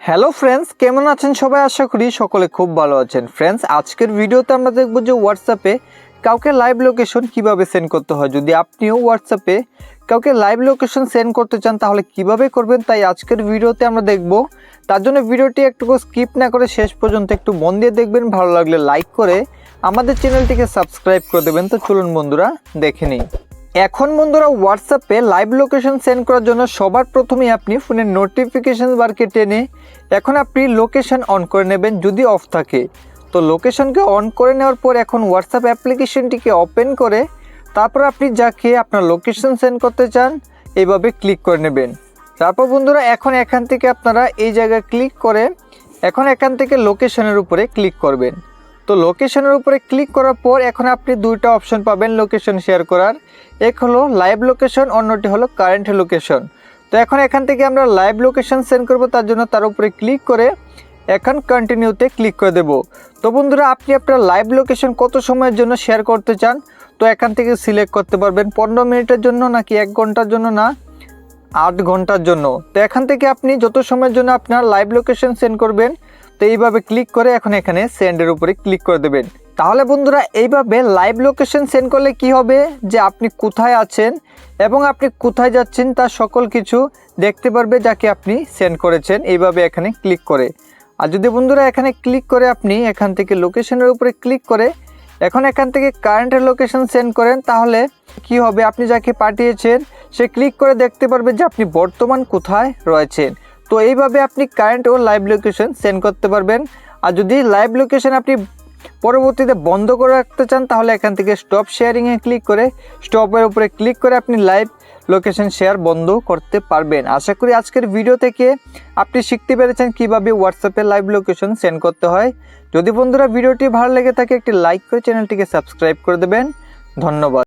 Hello friends কেমন আছেন সবাই? আশা করি সকলে খুব ভালো আছেন। ফ্রেন্ডস আজকের ভিডিওতে আমরা দেখব যে হোয়াটসঅ্যাপে কাউকে লাইভ লোকেশন কীভাবে সেন্ড করতে হয়। যদি আপনিও হোয়াটসঅ্যাপে কাউকে লাইভ লোকেশন সেন্ড করতে চান, তাহলে কীভাবে করবেন তাই আজকের ভিডিওতে আমরা দেখব। তার জন্য ভিডিওটি একটু স্কিপ না করে শেষ পর্যন্ত একটু মন দিয়ে দেখবেন। ভালো লাগলে লাইক করে আমাদের চ্যানেলটিকে সাবস্ক্রাইব করে দেবেন। তো চলুন বন্ধুরা, দেখে নিই। এখন বন্ধুরা হোয়াটসঅ্যাপে লাইভ লোকেশন সেন্ড করার জন্য সবার প্রথমেই আপনি ফোনের নোটিফিকেশন বারকে টেনে এখন আপনি লোকেশন অন করে নেবেন যদি অফ থাকে। তো লোকেশনকে অন করে নেওয়ার পর এখন হোয়াটসঅ্যাপ অ্যাপ্লিকেশনটিকে ওপেন করে তারপর আপনি যাকে আপনার লোকেশন সেন্ড করতে চান, এইভাবে ক্লিক করে নেবেন। তারপর বন্ধুরা এখন এখান থেকে আপনারা এই জায়গায় ক্লিক করে এখন এখান থেকে লোকেশনের উপরে ক্লিক করবেন। তো লোকেশনের উপরে ক্লিক করার পর এখন আপনি দুইটা অপশন পাবেন লোকেশন শেয়ার করার। এক হলো লাইভ লোকেশন অন্যটি হলো কারেন্ট লোকেশন তো এখন এখান থেকে আমরা লাইভ লোকেশন সেন্ড করব, তার জন্য তার উপরে ক্লিক করে এখন কন্টিনিউতে ক্লিক করে দেব। তো বন্ধুরা, আপনি আপনার লাইভ লোকেশন কত সময়ের জন্য শেয়ার করতে চান? তো এখান থেকে সিলেক্ট করতে পারবেন পনেরো মিনিটের জন্য নাকি এক ঘণ্টার জন্য না, আট ঘণ্টার জন্য। তো এখান থেকে আপনি যত সময়ের জন্য আপনার লাইভ লোকেশন সেন্ড করবেন তো এইভাবে ক্লিক করে এখন এখানে সেন্ডের উপরে ক্লিক করে দেবেন। তাহলে বন্ধুরা, এইভাবে লাইভ লোকেশন সেন্ড করলে কি হবে? যে আপনি কোথায় আছেন এবং আপনি কোথায় যাচ্ছেন তার সকল কিছু দেখতে পারবে যাকে আপনি সেন্ড করেছেন। এইভাবে এখানে ক্লিক করে। আর যদি বন্ধুরা এখানে ক্লিক করে আপনি এখান থেকে লোকেশনের উপরে ক্লিক করে এখন এখান থেকে কারেন্টের লোকেশন সেন্ড করেন, তাহলে কি হবে? আপনি যাকে পাঠিয়েছেন, সে ক্লিক করে দেখতে পারবে যে আপনি বর্তমান কোথায় রয়েছেন। তো এইভাবে আপনি কারেন্ট ও লাইভ লোকেশন সেন্ড করতে পারবেন। আর যদি লাইভ লোকেশন আপনি পরবর্তীতে বন্ধ করে রাখতে চান, তাহলে এখান থেকে স্টপ শেয়ারিংয়ে ক্লিক করে স্টপের উপরে ক্লিক করে আপনি লাইভ লোকেশন শেয়ার বন্ধ করতে পারবেন। আশা করি আজকের ভিডিও থেকে আপনি শিখতে পেরেছেন কীভাবে হোয়াটসঅ্যাপে লাইভ লোকেশন সেন্ড করতে হয়। যদি বন্ধুরা ভিডিওটি ভালো লেগে থাকে, একটি লাইক করে চ্যানেলটিকে সাবস্ক্রাইব করে দেবেন। ধন্যবাদ।